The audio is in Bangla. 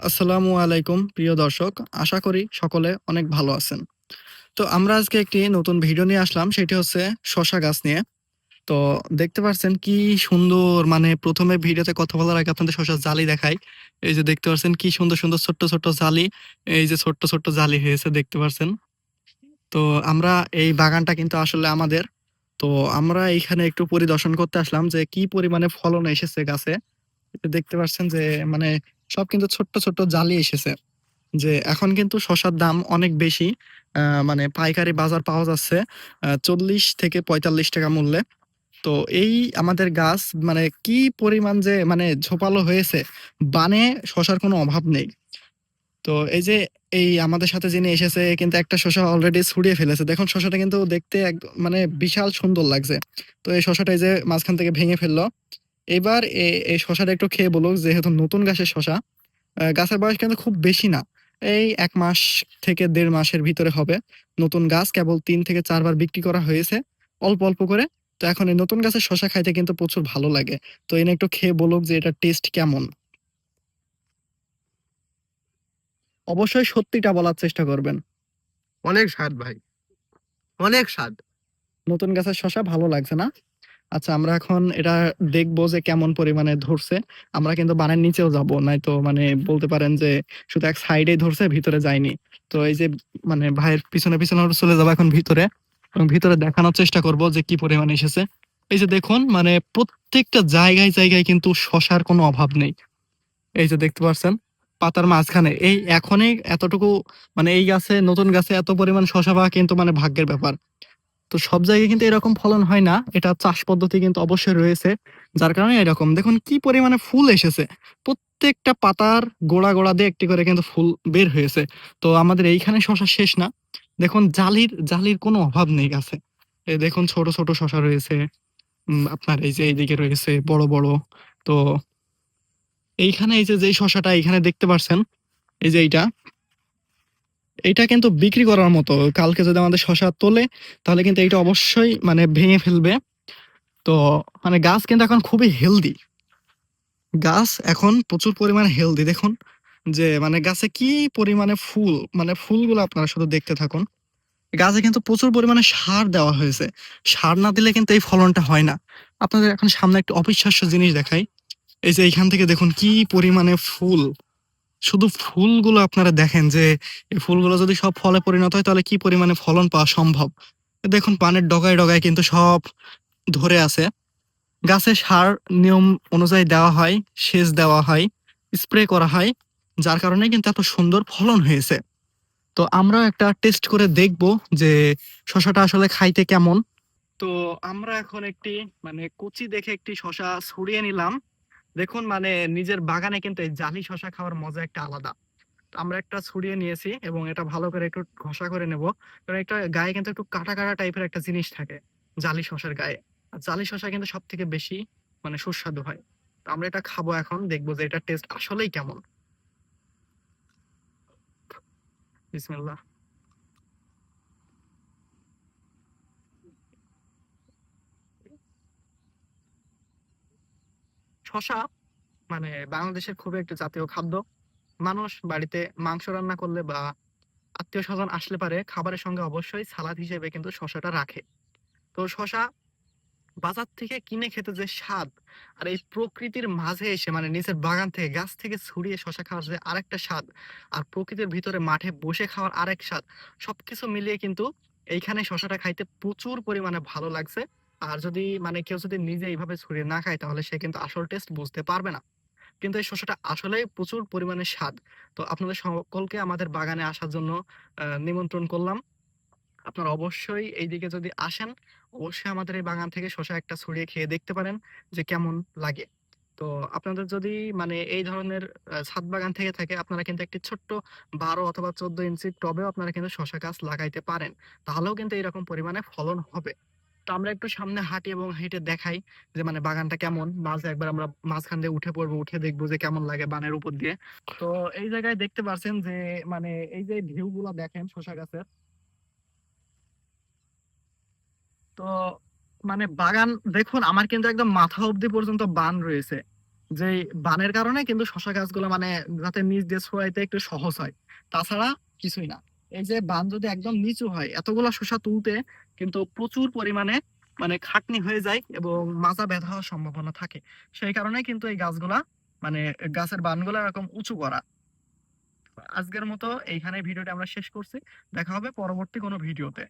আসসালামু আলাইকুম প্রিয় দর্শক। আশা করি সকলে অনেক ভালো আছেন। তো আমরা আজকে একটি নতুন ভিডিও নিয়ে আসলাম সেটি হচ্ছে শশা গাছ নিয়ে। তো দেখতে পাচ্ছেন কি সুন্দর মানে ১ম এ ভিডিওতে কথা বলার আগে আপনাদের শশার জালি দেখাই। এই যে দেখতে পাচ্ছেন কি সুন্দর, সুন্দর ছোট্ট, ছোট্ট জালি। এই যে ছোট্ট, ছোট্ট জালি হয়েছে দেখতে পাচ্ছেন। তো আমরা এই বাগানটা কিন্তু আসলে আমাদের। তো আমরা এইখানে একটু পরিদর্শন করতে আসলাম যে কি পরিমাণে ফলন এসেছে গাছে। দেখতে পাচ্ছেন যে মানে সব কিন্তু ছোট্ট, ছোট্ট জালি এসেছে। যে এখন কিন্তু শশার দাম অনেক বেশি। মানে পাইকারি বাজার পাওয়া যাচ্ছে ৪০ থেকে ৳৪৫ মূল্যে। তো এই আমাদের গাছ মানে কি পরিমাণ যে মানে ঝোপালো হয়েছে, বানে শশার কোনো অভাব নেই। তো এই যে এই আমাদের সাথে যিনি এসেছে কিন্তু একটা শসা অলরেডি ছুড়িয়ে ফেলেছে। দেখুন শসাটা কিন্তু দেখতে এক মানে বিশাল সুন্দর লাগছে। তো এই শসাটা এই যে মাঝখান থেকে ভেঙে ফেলল। এবার এই শসাটা একটু খেয়ে বলুক যেহেতু নতুন গাছের। আ গাছের বয়স কিন্তু খুব বেশি না। এই ১ মাস থেকে ১.৫ মাসের ভিতরে হবে। নতুন গাছ কেবল ৩ থেকে ৪ বার বিক্রি করা হয়েছে অল্প, অল্প করে। তো এখন এই নতুন গাছের শসা খাইতে কিন্তু প্রচুর ভালো লাগে। তো এনে একটু খেয়ে বলুক যে এটা টেস্ট কেমন? অবশ্যই সত্যিটা বলার চেষ্টা করবেন। অনেক স্বাদ ভাই। অনেক স্বাদ। নতুন গাছের শসা ভালো লাগছে না? আচ্ছা আমরা এখন এটা দেখব যে কেমন পরিমাণে ধরছে। আমরা কিন্তু বানের নিচেও যাব। নয়তো মানে বলতে পারেন যে শুধু এক সাইডে ধরছে ভিতরে যায়নি। তো এই যে মানে ভাইয়ের পিছনে, পিছনে চলে যাব এখন ভিতরে এবং ভিতরে দেখানোর চেষ্টা করব যে কি পরিমাণে এসেছে। এই যে দেখুন মানে প্রত্যেকটা জায়গায়, জায়গায় কিন্তু শশার কোনো অভাব নেই। এই যে দেখতে পাচ্ছেন পাতার মাঝখানে এই এখনই এতটুকু মানে এই গাছে নতুন গাছে এত পরিমাণ শশা পাওয়া কিন্তু মানে ভাগ্যের ব্যাপার। তো সব জায়গায় কিন্তু এরকম ফলন হয় না। এটা চাষ পদ্ধতি কিন্তু অবশ্যই রয়েছে। যার কারণে এরকম। দেখুন কি পরিমাণে ফুল এসেছে। প্রত্যেকটা পাতার গোড়া, গোড়া দিয়ে একটি করে কিন্তু ফুল বের হয়েছে। তো আমাদের এইখানে শসা শেষ না। দেখুন জালির, জালির কোনো অভাব নেই গাছে। দেখুন ছোট, ছোট শসা রয়েছে। আপনার এই যে এইদিকে রয়েছে বড়, বড়। তো এইখানে এই যে যেই শসাটা এইখানে দেখতে পারছেন, এই যে এইটা এইটা কিন্তু বিক্রি করার মতো। কালকে যদি আমাদের শসা তোলে, তাহলে কিন্তু এইটা অবশ্যই মানে ভেঙে ফেলবে। তো মানে গাছ কিন্তু এখন খুবই হেলদি। গাছ এখন প্রচুর পরিমাণে হেলদি দেখুন যে মানে গাছে কি পরিমাণে ফুল মানে ফুলগুলো আপনারা শুধু দেখতে থাকুন। গাছে কিন্তু প্রচুর পরিমাণে সার দেওয়া হয়েছে। সার না দিলে কিন্তু এই ফলনটা হয় না। আপনাদের এখন সামনে একটা অবিশ্বাস্য জিনিস দেখাই। এই যে এইখান থেকে দেখুন কি পরিমাণে ফুল। শুধু ফুলগুলো আপনারা দেখেন যে এই ফুলগুলো যদি সব ফলে পরিণত হয় তাহলে কি পরিমাণে ফলন পাওয়া সম্ভব। দেখুন পানের ডগায়, ডগায় কিন্তু সব ধরে আছে। গাছে সার নিয়ম অনুযায়ী দেওয়া হয়, সেচ দেওয়া হয়, স্প্রে করা হয়। যার কারণে কিন্তু এত সুন্দর ফলন হয়েছে। তো আমরাও একটা টেস্ট করে দেখব যে শসাটা আসলে খাইতে কেমন। তো আমরা এখন একটি মানে কচি দেখে একটি শশা ছুড়িয়ে নিলাম। দেখুন মানে নিজের বাগানে কিন্তু এই জালি শসা খাওয়ার মজা একটা আলাদা। আমরা একটা ছুড়িয়ে নিয়েছি এবং এটা ভালো করে একটু ঘষা করে নেব। কারণ এটা গায়ে কিন্তু একটু কাটা, কাটা টাইপের একটা জিনিস থাকে জালি শশার গায়ে। আর জালি শসা কিন্তু সব থেকে বেশি মানে সুস্বাদু হয়। তো আমরা এটা খাব এখন দেখব যে এটা টেস্ট আসলেই কেমন। বিসমিল্লাহ। শসা মানে বাংলাদেশের খুবই একটা জাতীয় খাদ্য। মানুষ বাড়িতে মাংস রান্না করলে বা আত্মীয়স্বজন আসলে পারে, খাবারের সঙ্গে অবশ্যই সালাদ হিসেবে কিন্তু শসাটা রাখে। তো শসা বাজার থেকে কিনে খেতে যে স্বাদ আর এই প্রকৃতির মাঝে এসে মানে নিজের বাগান থেকে, গাছ থেকে ছুড়িয়ে শসা খাওয়ার যে আরেকটা স্বাদ আর প্রকৃতির ভিতরে মাঠে বসে খাওয়ার আরেক স্বাদ, সবকিছু মিলিয়ে কিন্তু এইখানে শসাটা খাইতে প্রচুর পরিমাণে ভালো লাগছে আর যদি মানে কেউ যদি নিজে এইভাবে ছুঁড়ে না খায় তাহলে সে কিন্তু আসল টেস্ট বুঝতে পারবে না কিন্তু এই শসাটা আসলেই প্রচুর পরিমাণে স্বাদ তো আপনাদের সকলকে আমাদের বাগানে আসার জন্য নিমন্ত্রণ করলাম আপনারা অবশ্যই এইদিকে যদি আসেন, অবশ্যই আমাদের এই বাগান থেকে শসা একটা ছড়িয়ে খেয়ে দেখতে পারেন যে কেমন লাগে। তো আপনাদের যদি মানে এই ধরনের ছাদ বাগান থেকে থাকে আপনারা কিন্তু একটি ছোট্ট ১২ অথবা ১৪ ইঞ্চির টবেও আপনারা কিন্তু শসা গাছ লাগাইতে পারেন। তাহলেও কিন্তু এরকম পরিমাণে ফলন হবে। তো আমরা একটু সামনে হাঁটি এবং হেঁটে দেখাই যে মানে বাগানটা কেমন। মাঝে একবার আমরা মাঝখান দিয়ে উঠে পড়ব, উঠে দেখব যে কেমন লাগে বানের উপর দিয়ে। তো এই জায়গায় দেখতে পারছেন যে মানে এই যে ভিউ গুলা দেখেন শসা গাছের তো মানে বাগান দেখুন আমার কিন্তু একদম মাথা অব্দি পর্যন্ত বান রয়েছে। যে বানের কারণে কিন্তু শশা গাছগুলো মানে যাতে নিচ দিয়ে ছড়াইতে একটু সহজ হয় তাছাড়া কিছুই না এই যে বান যদি একদম নিচু হয় এতগুলো শশা তুলতে কিন্তু প্রচুর পরিমাণে মানে খাটনি হয়ে যায় এবং মাজা ব্যথা হওয়ার সম্ভাবনা থাকে। সেই কারণে কিন্তু এই গাছগুলা মানে গাছের বানগুলো এরকম উঁচু করা। আজকের মতো এইখানে ভিডিওটা আমরা শেষ করছি। দেখা হবে পরবর্তী কোনো ভিডিওতে।